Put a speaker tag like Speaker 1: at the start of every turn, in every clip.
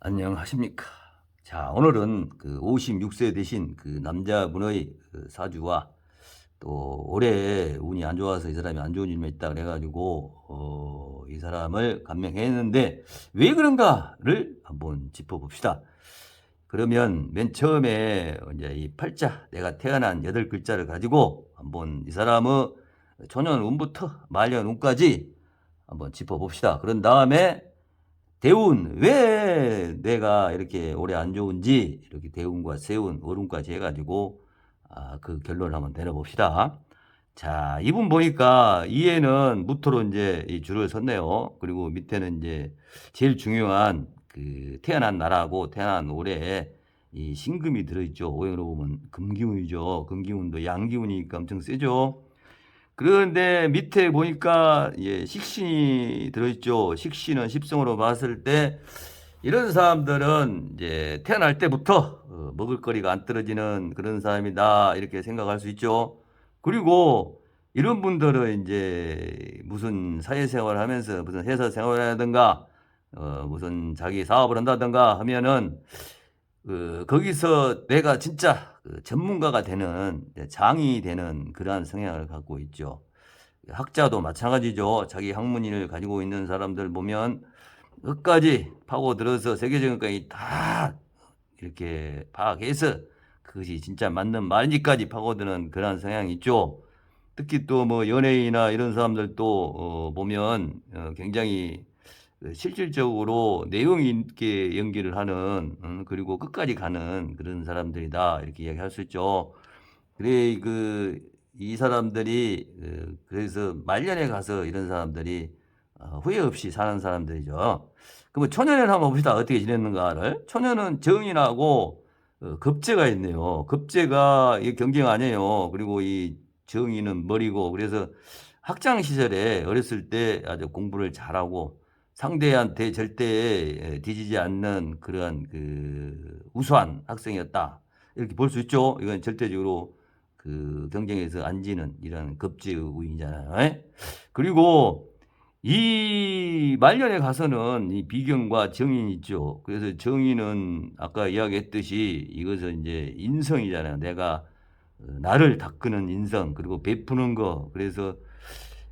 Speaker 1: 안녕하십니까. 자, 오늘은 그 56세 되신 그 남자분의 그 사주와 또 올해 운이 안 좋아서 이 사람이 안 좋은 일만 있다 그래가지고 어, 이 사람을 감명했는데 왜 그런가를 한번 짚어봅시다. 그러면 맨 처음에 이제 이 팔자 내가 태어난 여덟 글자를 가지고 한번 이 사람의 초년 운부터 말년 운까지 한번 짚어봅시다. 그런 다음에 대운 왜 내가 이렇게 올해 안 좋은지 이렇게 대운과 세운 월운까지 해가지고 아, 그 결론을 한번 내려봅시다. 자 이분 보니까 이에는 무토로 이제 이 줄을 섰네요. 그리고 밑에는 이제 제일 중요한 그 태어난 나라하고 태어난 올해에 이 신금이 들어있죠. 오행으로 보면 금기운이죠. 금기운도 양기운이니까 엄청 세죠. 그런데 밑에 보니까 예, 식신이 들어있죠. 식신은 십성으로 봤을 때 이런 사람들은 이제 태어날 때부터 어, 먹을거리가 안 떨어지는 그런 사람이다 이렇게 생각할 수 있죠. 그리고 이런 분들은 이제 무슨 사회생활을 하면서 무슨 회사 생활을 하든가 어, 무슨 자기 사업을 한다든가 하면은 그 거기서 내가 진짜 그 전문가가 되는 장이 되는 그러한 성향을 갖고 있죠. 학자도 마찬가지죠. 자기 학문을 가지고 있는 사람들 보면 끝까지 파고들어서 세계적인 것까지 다 이렇게 파악해서 그것이 진짜 맞는 말인지까지 파고드는 그러한 성향이 있죠. 특히 또 뭐 연예인이나 이런 사람들도 어 보면 어 굉장히 그 실질적으로 내용 있게 연기를 하는 음, 그리고 끝까지 가는 그런 사람들이다 이렇게 이야기할 수 있죠. 그래 그 이 사람들이 그 그래서 말년에 가서 이런 사람들이 어, 후회 없이 사는 사람들이죠. 그러면 초년에는 한번 봅시다. 어떻게 지냈는가를. 초년은 정인하고 어, 급제가 있네요. 급제가 이 경쟁 아니에요. 그리고 이 정인은 머리고 그래서 학창 시절에 어렸을 때 아주 공부를 잘하고 상대한테 절대 뒤지지 않는 그러한 그 우수한 학생이었다. 이렇게 볼 수 있죠. 이건 절대적으로 그 경쟁에서 안 지는 이런 급제우인잖아요. 에? 그리고 이 말년에 가서는 이 비경과 정인이 있죠. 그래서 정인은 아까 이야기했듯이 이것은 이제 인성이잖아요. 내가 어, 나를 닦는 인성 그리고 베푸는 거 그래서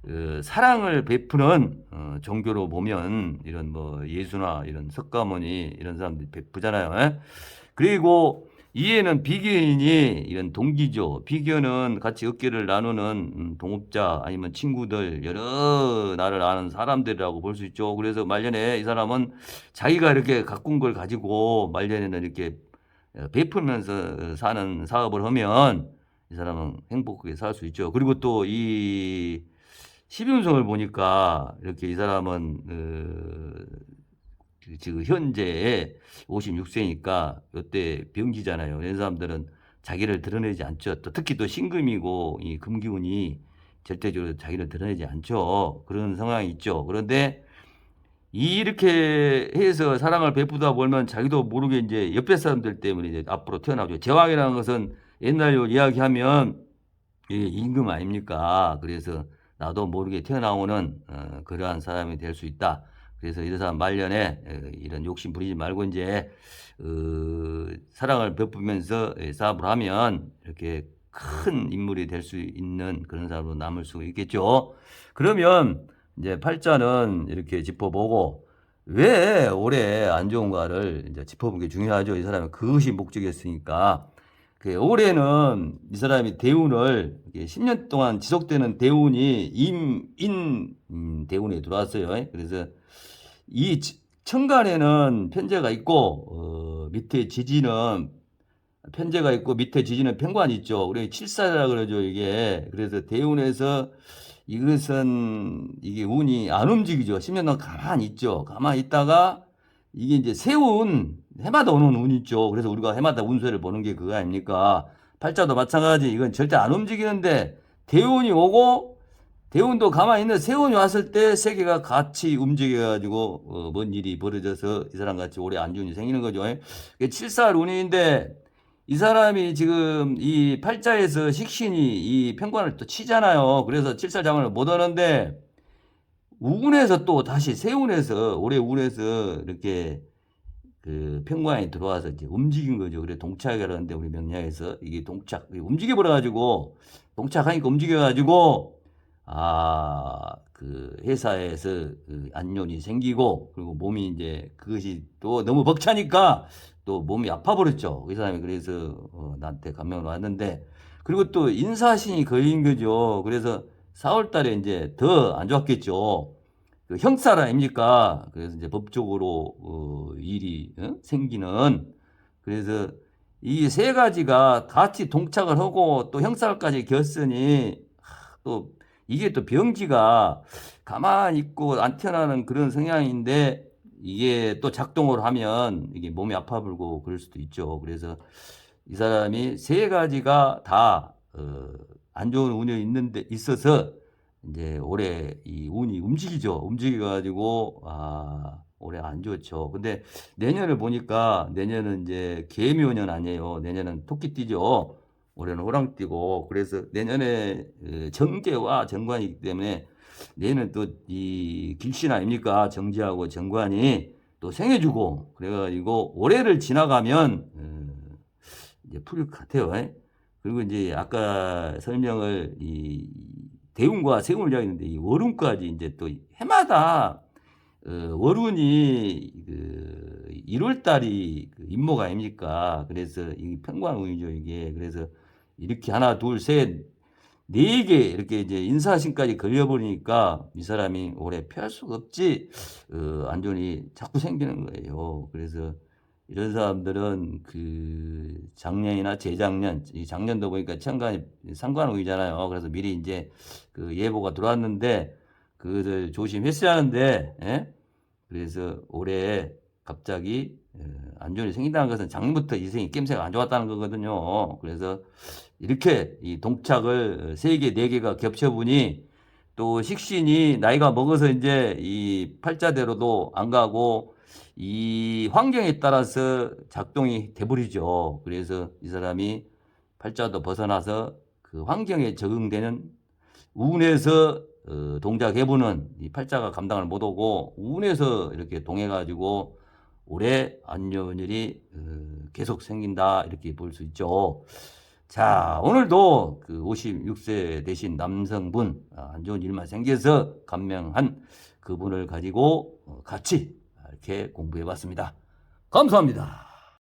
Speaker 1: 그 사랑을 베푸는 어, 종교로 보면 이런 뭐 예수나 이런 석가모니 이런 사람들이 베푸잖아요. 에? 그리고 이에는 비견이 이런 동기죠. 비견은 같이 어깨를 나누는 음, 동업자 아니면 친구들 여러 나를 아는 사람들이라고 볼 수 있죠. 그래서 말년에 이 사람은 자기가 이렇게 가꾼 걸 가지고 말년에는 이렇게 어, 베풀면서 사는 사업을 하면 이 사람은 행복하게 살 수 있죠. 그리고 또이 12운성을 보니까 이렇게 이 사람은 그, 그 지금 현재 56세니까 이때 병기잖아요. 이런 사람들은 자기를 드러내지 않죠. 또 특히 또 신금이고 이 금기운이 절대적으로 자기를 드러내지 않죠. 그런 상황이 있죠. 그런데 이렇게 해서 사랑을 베푸다 보면 자기도 모르게 이제 옆에 사람들 때문에 이제 앞으로 태어나죠. 제왕이라는 것은 옛날 이야기하면 이게 임금 아닙니까? 그래서 나도 모르게 튀어나오는 어, 그러한 사람이 될 수 있다. 그래서 사람 말년에 어, 이런 욕심 부리지 말고 이제 어, 사랑을 베푸면서 예, 사업을 하면 이렇게 큰 인물이 될 수 있는 그런 사람으로 남을 수 있겠죠. 그러면 이제 팔자는 이렇게 짚어보고 왜 올해 안 좋은가를 이제 짚어보는 게 중요하죠. 이 사람은 그것이 목적이었으니까. 그 올해는 이 사람이 대운을 10년 동안 지속되는 대운이 임인 음, 대운에 들어왔어요. 그래서 이 천간에는 편제가 있고 어, 밑에 지지는 편제가 있고 밑에 지지는 편관이 있죠. 우리 칠사라 그러죠 이게. 그래서 대운에서 이것은 이게 운이 안 움직이죠. 10년 동안 가만히 있죠. 가만히 있다가 이게 이제 세운 해마다 오는 운 있죠. 그래서 우리가 해마다 운세를 보는 게 그거 아닙니까? 팔자도 마찬가지. 이건 절대 안 움직이는데 대운이 오고 대운도 가만히 있는 세운이 왔을 때 세계가 같이 움직여가지고 어, 뭔 일이 벌어져서 이 사람 같이 올해 안 좋은 일이 생기는 거죠. 칠살 운인데 이 사람이 지금 이 팔자에서 식신이 이 편관을 또 치잖아요. 그래서 칠살 장을 못 하는데 우운에서 또 다시 세운에서 올해 운에서 이렇게 그 평관에 들어와서 이제 움직인 거죠. 그래 동착이라는데 우리 명량에서 이게 동착 움직여 버려 가지고 동착하니까 움직여 가지고 아 그 회사에서 그 안뇨이 생기고 그리고 몸이 이제 그것이 또 너무 벅차니까 또 몸이 아파 버렸죠. 그 사람이 그래서 어, 나한테 감명을 왔는데 그리고 또 인사신이 걸린 거죠. 그래서 4월 달에 이제 더 안 좋았겠죠. 그 형살 아닙니까? 그래서 이제 법적으로 어, 일이 어? 생기는 그래서 이 세 가지가 같이 동착을 하고 또 형살까지 겼으니 하, 또 이게 또 병지가 가만히 있고 안 태어나는 그런 성향인데 이게 또 작동을 하면 이게 몸이 아파 불고 그럴 수도 있죠. 그래서 이 사람이 세 가지가 다 어, 안 좋은 운이 있는데 있어서 이제 올해 이 운이 움직이죠. 움직여가지고 아 올해 안 좋죠. 근데 내년을 보니까 내년은 이제 개묘년 아니에요. 내년은 토끼띠죠. 올해는 호랑띠고 그래서 내년에 어, 정제와 정관이기 때문에 내년은 또 이 길신 아닙니까? 정제하고 정관이 또 생해주고 그래가지고 올해를 지나가면 풀릴 것 같아요. 예? 그리고 이제 아까 설명을 이 대운과 세운을 이야기했는데 이 월운까지 이제 또 해마다 어, 월운이 그 1월 달이 그 임모가 아닙니까? 그래서 이 평관운이죠 이게 그래서 이렇게 하나 둘셋네 개 이렇게 이제 인사신까지 걸려버리니까 이 사람이 올해 피할 수가 없지 어, 안 좋은 일이 자꾸 생기는 거예요. 그래서 이런 사람들은 그 작년이나 재작년, 이 작년도 보니까 천간이 상관우이잖아요. 그래서 미리 이제 그 예보가 들어왔는데 그것을 조심했어야 하는데, 예? 그래서 올해 갑자기 어, 안 좋은 일이 생긴다는 것은 작년부터 이생이 낌새가 안 좋았다는 거거든요. 그래서 이렇게 이 동착을 세 개, 네 개가 겹쳐보니 또 식신이 나이가 먹어서 이제 이 팔자대로도 안 가고 이 환경에 따라서 작동이 돼버리죠. 그래서 이 사람이 팔자도 벗어나서 그 환경에 적응되는 운에서 어, 동작해보는 이 팔자가 감당을 못하고 운에서 이렇게 동해가지고 올해 안 좋은 일이 어, 계속 생긴다 이렇게 볼 수 있죠. 자 오늘도 그 56세 되신 남성분 아, 안 좋은 일만 생겨서 감명한 그분을 가지고 어, 같이 이렇게 공부해 봤습니다. 감사합니다.